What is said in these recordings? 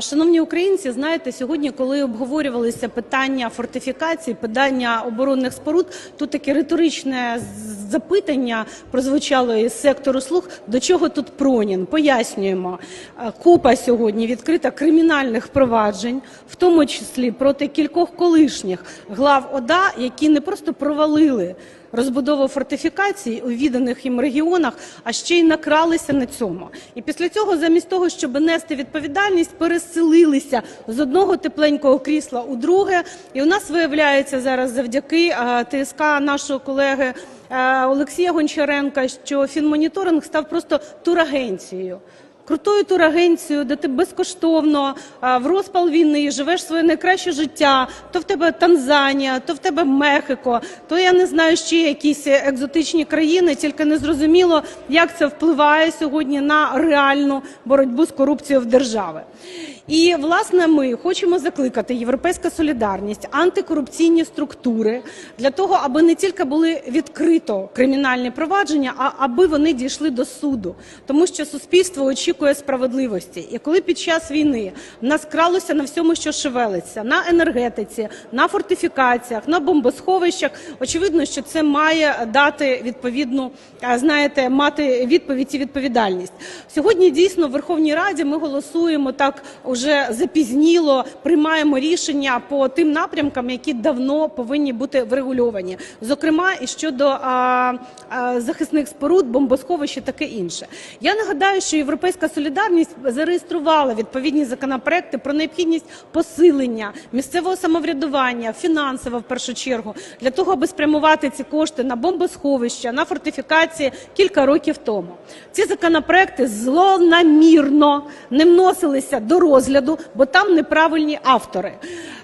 Шановні українці, знаєте, сьогодні, коли обговорювалися питання фортифікацій, питання оборонних споруд, тут таке риторичне запитання прозвучало із сектору слуг. До чого тут Пронін? Пояснюємо. Е, Купа сьогодні відкрита кримінальних проваджень, в тому числі проти кількох колишніх глав ОДА, які не просто провалили розбудову фортифікацій у відданих їм регіонах, а ще й накралися на цьому. І після цього, замість того, щоб нести відповідальність, переселилися з одного тепленького крісла у друге. І у нас виявляється зараз завдяки е, ТСК нашого колеги Олексія Гончаренка, що фінмоніторинг став просто турагенцією. Крутою турагенцією, де ти безкоштовно в розпал війни живеш своє найкраще життя. То в тебе Танзанія, то в тебе Мехико, то я не знаю ще якісь екзотичні країни. Тільки не зрозуміло, як це впливає сьогодні на реальну боротьбу з корупцією в держави. І власне ми хочемо закликати Європейська солідарність, антикорупційні структури для того, аби не тільки були відкрито кримінальні провадження, а аби вони дійшли до суду, тому що суспільство очікує справедливості. І коли під час війни в нас кралося на всьому, що шевелиться, на енергетиці, на фортифікаціях, на бомбосховищах, очевидно, що це має дати відповідну, знаєте, мати відповідь і відповідальність. Сьогодні дійсно в Верховній Раді ми голосуємо так уже запізніло, приймаємо рішення по тим напрямкам, які давно повинні бути врегульовані, зокрема і щодо а, а, захисних споруд, бомбосховищ і таке інше. Я нагадаю, що Європейська солідарність зареєструвала відповідні законопроекти про необхідність посилення місцевого самоврядування, фінансово в першу чергу, для того, аби спрямувати ці кошти на бомбосховища, на фортифікації кілька років тому. Ці законопроекти злонамірно не вносилися до розгляду, бо там неправильні автори.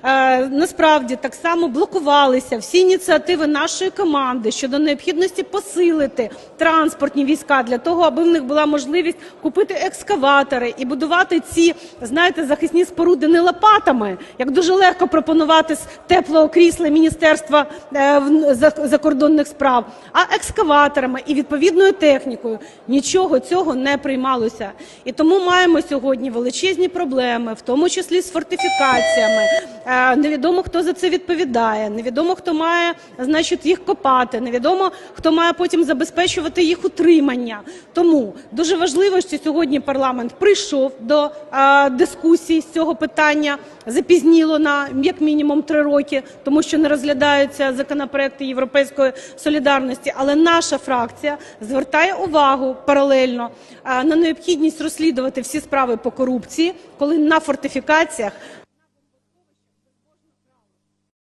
Е, насправді так само блокувалися всі ініціативи нашої команди щодо необхідності посилити транспортні війська для того, аби в них була можливість купити екскаватори і будувати ці, знаєте, захисні споруди не лопатами, як дуже легко пропонувати з теплого крісла Міністерства е, закордонних справ, а екскаваторами і відповідною технікою. Нічого цього не приймалося. І тому маємо сьогодні величезні проблеми, в тому числі з фортифікаціями. Е, Невідомо, хто за це відповідає, невідомо, хто має, значить, їх копати, невідомо, хто має потім забезпечувати їх утримання. Тому дуже важливо, що сьогодні парламент прийшов до дискусії з цього питання, запізніло на як мінімум три роки, тому що не розглядаються законопроекти Європейської солідарності. Але наша фракція звертає увагу паралельно на необхідність розслідувати всі справи по корупції, коли на фортифікаціях